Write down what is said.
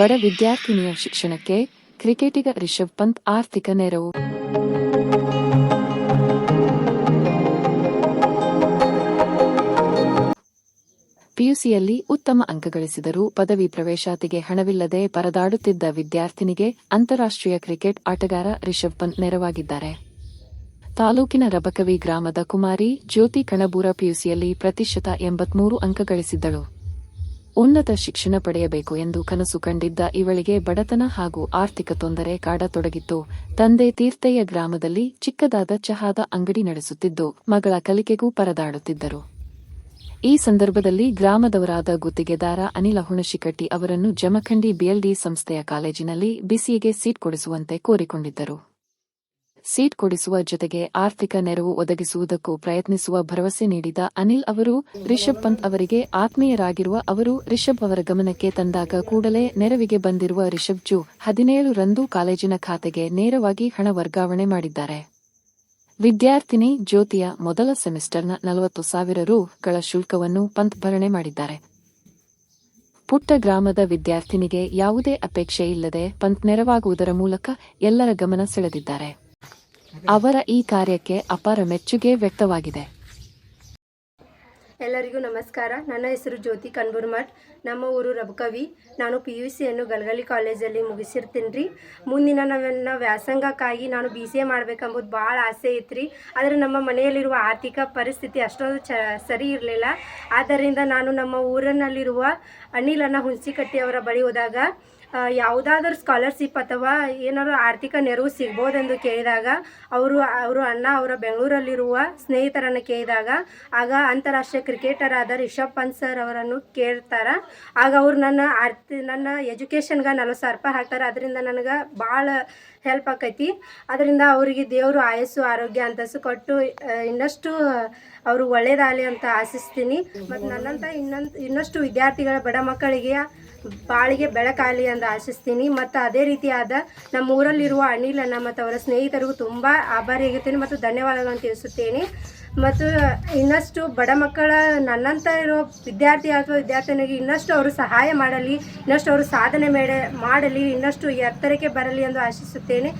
ಬಡ ವಿದ್ಯಾರ್ಥಿನಿಯ ಶಿಕ್ಷಣಕ್ಕೆ ಕ್ರಿಕೆಟಿಗ ರಿಷಬ್ ಪಂತ್ ಆರ್ಥಿಕ ನೆರವು. ಪಿಯುಸಿಯಲ್ಲಿ ಉತ್ತಮ ಅಂಕ ಗಳಿಸಿದರೂ ಪದವಿ ಪ್ರವೇಶಾತಿಗೆ ಹಣವಿಲ್ಲದೆ ಪರದಾಡುತ್ತಿದ್ದ ವಿದ್ಯಾರ್ಥಿನಿಗೆ ಅಂತಾರಾಷ್ಟ್ರೀಯ ಕ್ರಿಕೆಟ್ ಆಟಗಾರ ರಿಷಬ್ ಪಂತ್ ನೆರವಾಗಿದ್ದಾರೆ. ತಾಲೂಕಿನ ರಬಕವಿ ಗ್ರಾಮದ ಕುಮಾರಿ ಜ್ಯೋತಿ ಕಣಬೂರ ಪಿಯುಸಿಯಲ್ಲಿ ಪ್ರತಿಶತ ಎಂಬತ್ಮೂರು ಅಂಕ ಗಳಿಸಿದ್ದಳು. ಉನ್ನತ ಶಿಕ್ಷಣ ಪಡೆಯಬೇಕು ಎಂದು ಕನಸು ಕಂಡಿದ್ದ ಇವಳಿಗೆ ಬಡತನ ಹಾಗೂ ಆರ್ಥಿಕ ತೊಂದರೆ ಕಾಡತೊಡಗಿತ್ತು. ತಂದೆ ತೀರ್ಥಯ್ಯ ಗ್ರಾಮದಲ್ಲಿ ಚಿಕ್ಕದಾದ ಚಹಾದ ಅಂಗಡಿ ನಡೆಸುತ್ತಿದ್ದು, ಮಗಳ ಕಲಿಕೆಗೂ ಪರದಾಡುತ್ತಿದ್ದರು. ಈ ಸಂದರ್ಭದಲ್ಲಿ ಗ್ರಾಮದವರಾದ ಗುತ್ತಿಗೆದಾರ ಅನಿಲ ಹುಣಶಿಕಟ್ಟಿ ಅವರನ್ನು ಜಮಖಂಡಿ ಬಿಎಲ್ಡಿ ಸಂಸ್ಥೆಯ ಕಾಲೇಜಿನಲ್ಲಿ ಬಿಸಿಗೆ ಸೀಟ್ ಕೊಡಿಸುವಂತೆ ಕೋರಿಕೊಂಡಿದ್ದರು. ಸೀಟ್ ಕೊಡಿಸುವ ಜೊತೆಗೆ ಆರ್ಥಿಕ ನೆರವು ಒದಗಿಸುವುದಕ್ಕೂ ಪ್ರಯತ್ನಿಸುವ ಭರವಸೆ ನೀಡಿದ ಅನಿಲ್ ಅವರು, ರಿಷಬ್ ಪಂತ್ ಅವರಿಗೆ ಆತ್ಮೀಯರಾಗಿರುವ ಅವರು, ರಿಷಬ್ ಅವರ ಗಮನಕ್ಕೆ ತಂದಾಗ ಕೂಡಲೇ ನೆರವಿಗೆ ಬಂದಿರುವ ರಿಷಬ್ ಜು ಹದಿನೇಳು ರಂದು ಕಾಲೇಜಿನ ಖಾತೆಗೆ ನೇರವಾಗಿ ಹಣ ವರ್ಗಾವಣೆ ಮಾಡಿದ್ದಾರೆ. ವಿದ್ಯಾರ್ಥಿನಿ ಜ್ಯೋತಿಯ ಮೊದಲ ಸೆಮಿಸ್ಟರ್ನ ನಲವತ್ತು ಸಾವಿರ ರುಗಳ ಶುಲ್ಕವನ್ನು ಪಂತ್ ಭರಣೆ ಮಾಡಿದ್ದಾರೆ. ಪುಟ್ಟ ಗ್ರಾಮದ ವಿದ್ಯಾರ್ಥಿನಿಗೆ ಯಾವುದೇ ಅಪೇಕ್ಷೆ ಇಲ್ಲದೆ ಪಂತ್ ನೆರವಾಗುವುದರ ಮೂಲಕ ಎಲ್ಲರ ಗಮನ ಸೆಳೆದಿದ್ದಾರೆ. ಅವರ ಈ ಕಾರ್ಯಕ್ಕೆ ಅಪಾರ ಮೆಚ್ಚುಗೆ ವ್ಯಕ್ತವಾಗಿದೆ. ಎಲ್ಲರಿಗೂ ನಮಸ್ಕಾರ. ನನ್ನ ಹೆಸರು ಜ್ಯೋತಿ ಕನ್ಬುರ್ಮಠ್ ನಮ್ಮ ಊರು ರಬಕವಿ. ನಾನು ಪಿ ಯು ಸಿಯನ್ನು ಗಲಗಲಿ ಕಾಲೇಜಲ್ಲಿ ಮುಗಿಸಿರ್ತೀನಿ ರೀ ಮುಂದಿನ ನನ್ನ ವ್ಯಾಸಂಗಕ್ಕಾಗಿ ನಾನು ಬಿ ಸಿ ಎ ಮಾಡ್ಬೇಕಂಬುದು ಭಾಳ ಆಸೆ ಐತ್ರಿ. ಆದರೆ ನಮ್ಮ ಮನೆಯಲ್ಲಿರುವ ಆರ್ಥಿಕ ಪರಿಸ್ಥಿತಿ ಅಷ್ಟೊಂದು ಚ, ಸರಿ ಇರಲಿಲ್ಲ. ಆದ್ದರಿಂದ ನಾನು ನಮ್ಮ ಊರಿನಲ್ಲಿರುವ ಅನಿಲನ ಹುಣಸಿಕಟ್ಟಿ ಅವರ ಬಳಿ ಹೋದಾಗ ಯಾವುದಾದ್ರೂ ಸ್ಕಾಲರ್ಶಿಪ್ ಅಥವಾ ಏನಾದರೂ ಆರ್ಥಿಕ ನೆರವು ಸಿಗ್ಬೋದೆಂದು ಕೇಳಿದಾಗ, ಅವರು ಅವರು ಅಣ್ಣ ಅವರ ಬೆಂಗಳೂರಲ್ಲಿರುವ ಸ್ನೇಹಿತರನ್ನು ಕೇಳಿದಾಗ, ಆಗ ಅಂತಾರಾಷ್ಟ್ರೀಯ ಕ್ರಿಕೆಟರ್ ಆದ ರಿಷಬ್ ಪಂತ್ ಸರ್ ಅವರನ್ನು ಕೇಳ್ತಾರೆ. ಆಗ ಅವ್ರು ನನ್ನ ಆರ್ತಿ ನನ್ನ ಎಜುಕೇಷನ್ಗೆ ನಲ್ವತ್ತು ಸಾವಿರ ರೂಪಾಯಿ ಹಾಕ್ತಾರೆ. ಅದರಿಂದ ನನಗೆ ಭಾಳ ಹೆಲ್ಪ್ ಆಕೈತಿ. ಅದರಿಂದ ಅವರಿಗೆ ದೇವರು ಆಯಸ್ಸು, ಆರೋಗ್ಯ ಅಂತಸ್ಸು ಕೊಟ್ಟು ಇನ್ನಷ್ಟು ಅವರು ಒಳ್ಳೇದಾಗಲಿ ಅಂತ ಆಶಿಸ್ತೀನಿ. ಮತ್ತು ನನ್ನಂಥ ಇನ್ನೊಂದು ಇನ್ನಷ್ಟು ವಿದ್ಯಾರ್ಥಿಗಳ ಬಡ ಮಕ್ಕಳಿಗೆ ಬಾಳಿಗೆ ಬೆಳಕಾಗಲಿ ಅಂತ ಆಶಿಸ್ತೀನಿ. ಮತ್ತು ಅದೇ ರೀತಿಯಾದ ನಮ್ಮ ಊರಲ್ಲಿರುವ ಅನಿಲನ ಮತ್ತು ಅವರ ಸ್ನೇಹಿತರಿಗೂ ತುಂಬ ಆಭಾರಿಯಾಗಿರ್ತೀನಿ ಮತ್ತು ಧನ್ಯವಾದಗಳನ್ನು ತಿಳಿಸುತ್ತೇನೆ. ಮತ್ತು ಇನ್ನಷ್ಟು ಬಡ ಮಕ್ಕಳ ನನ್ನಂಥ ಇರೋ ವಿದ್ಯಾರ್ಥಿ ಅಥವಾ ವಿದ್ಯಾರ್ಥಿನಿಗೆ ಇನ್ನಷ್ಟು ಅವರು ಸಹಾಯ ಮಾಡಲಿ, ಇನ್ನಷ್ಟು ಅವರು ಸಾಧನೆ ಮೇಡ, ಮಾಡಲಿ, ಇನ್ನಷ್ಟು ಎತ್ತರಕ್ಕೆ ಬರಲಿ ಎಂದು ಆಶಿಸುತ್ತೇನೆ.